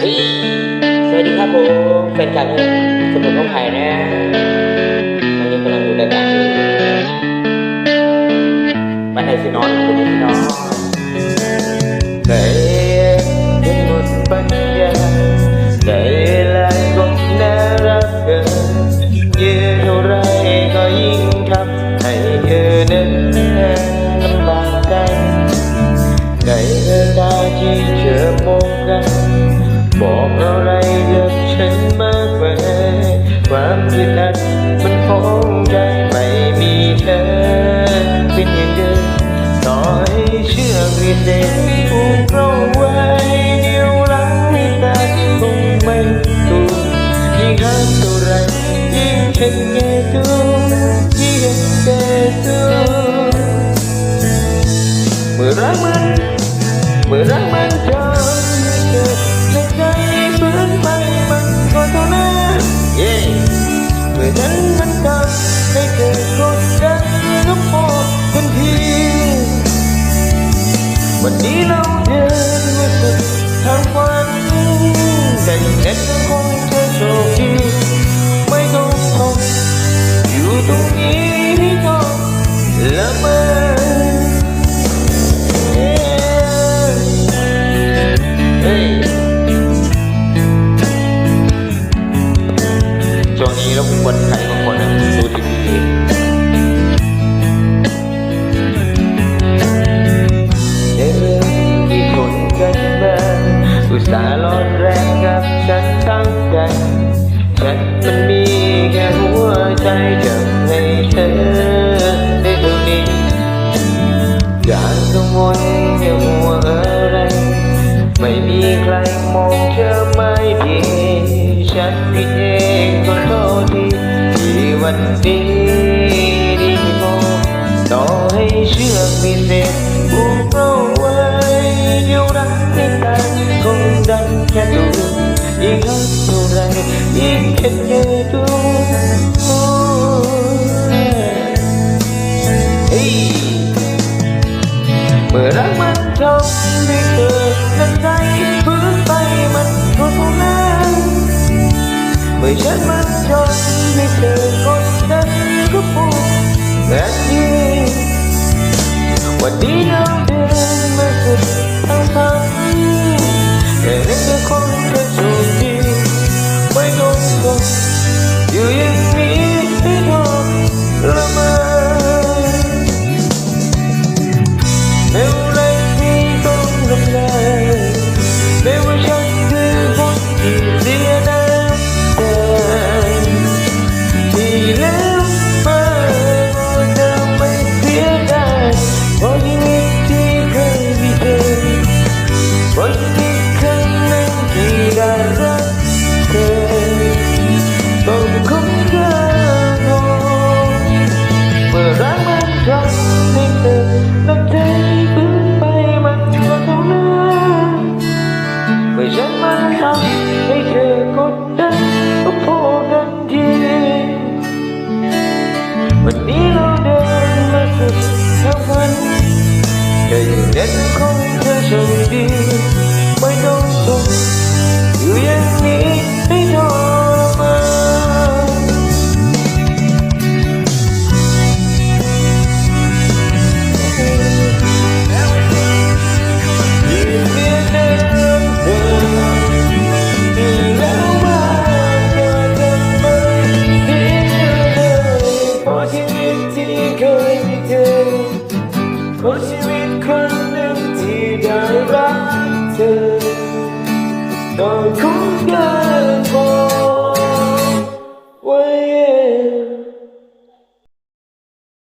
สวัสดีครับผมแฟนคลับสมุนน้องไผ่นะวันนี้กำลังดูรายการอยู่บ้าไหนสินอนคุณสินอน เชื่อวิเศษผูกเราไว้เดียวรักไม่ตายคงไม่ วันนี้เราเดินมาสุดทางฝันแต่เน็ตยังคงจอโชคดีไม่ต้องทนอยู่ตรงนี้ให้ทนละเมอ อย่ากังวลอย่ามัวอะไร ไม่มีใครมองเธอไม่ดีฉันผิดเองก็โทษทีที่วันนี้ดีพอต่อให้เชื่อมีเศษ ได้เกิดน้ำใจพื้นไปมันก็เท่านั้นเมื่อฉันมันจนไม่เจอคน ค ค่อย่างนั้นคงจะโชคดีไม่ต้องทนอยู่อย่างนี้ให้ทรมานยืนเรียนเดิมเดิมที่แล้วมาก็จะไม่ทิ้งเลยเพราะชีวิ